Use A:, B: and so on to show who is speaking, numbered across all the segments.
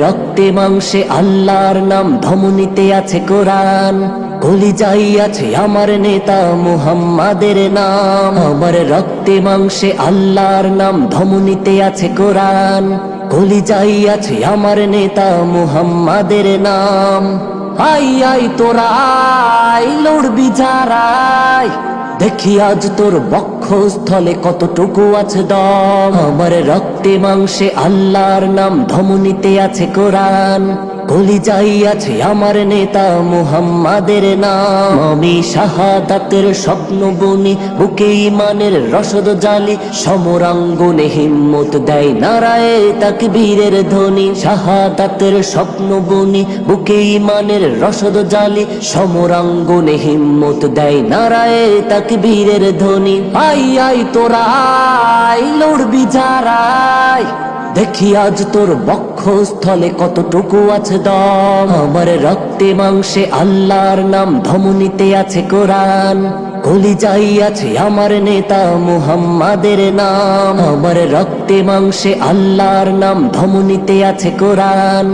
A: রক্তে মাংসে আল্লাহর নাম ধমনীতে আছে কোরআন। কলিজাই আছে আমার নেতা মুহাম্মাদের নাম। আমার রক্তে মাংসে আল্লাহর নাম ধমনীতে আছে কোরআন। কলিজাই আছে আমার নেতা মুহাম্মাদের নাম। আই আই, তোরা লড়বি যারাই। দেখি আজ তোর বক্ষস্থলে কতটুকু আছে দম। আমার রক্তে মাংসে আল্লাহর নাম ধমনীতে আছে কোরআন। কলিজাই আছে আমার নেতা মুহাম্মাদের নাম। আমি শাহাদাতের স্বপ্ন বুনি বুকে ইমানের রসদ জালি। সমরাঙ্গনে হিম্মত দেয় নারায় তাকবীরের ধ্বনি। শাহাদাতের স্বপ্ন বুনি বুকে ইমানের রসদ জালি। সমরাঙ্গনে হিম্মত দেয় নারায় তাকবীরের ধ্বনি আই আই, তোরা আই, লড়বি যারাই। দেখি আজ তোর বক্ষস্থলে কতটুকু আছে দম। আমার রক্তে মাংসে আল্লাহর নাম ধমনীতে আছে কোরআন। কলিজাই আছে আমার নেতা মুহাম্মাদের নাম। আমার রক্তে মাংসে আল্লাহর নাম ধমনীতে আছে কোরআন।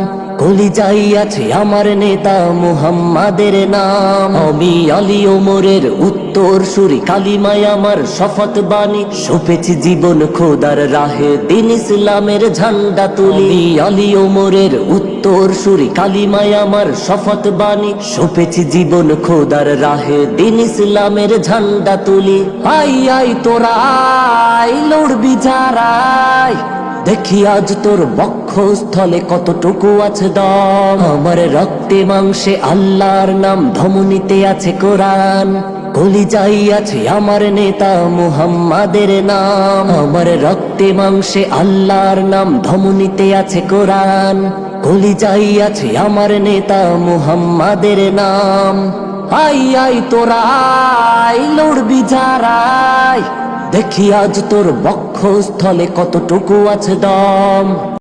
A: কলিজাই আছে আমার নেতা মুহাম্মাদের নাম। আমি আলী ওমরের উত্তর সুরি, কালিমায় আমার শপথ বাণী। সপেছি জীবন খোদার রাহে, দিন ইসলামের ঝান্ডা তুলি। আলী ওমরের উত্তর সুরি, কালিমায় আমার শপথ বাণী। সপেছি জীবন খোদার রাহে, দিন ইসলামের ঝান্ডা তুলি। আই আই তোরা লড়বি যারাই। দেখি আজ তোর বক্ষস্থলে কতটুকু আছে দম। আমার রক্তে মাংসে আল্লাহর নাম ধমনীতে আছে কোরআন। কলিজাই আছে আমার নেতা মুহাম্মাদের নাম। আমার রক্তে মাংসে আল্লাহর নাম ধমনীতে আছে কোরআন। কলিজাই আছে আমার নেতা মুহাম্মাদের নাম। আই আই তোরা লড়বি যারাই। দেখি আজ তোর বক্ষস্থলে কতটুকু আছে দম।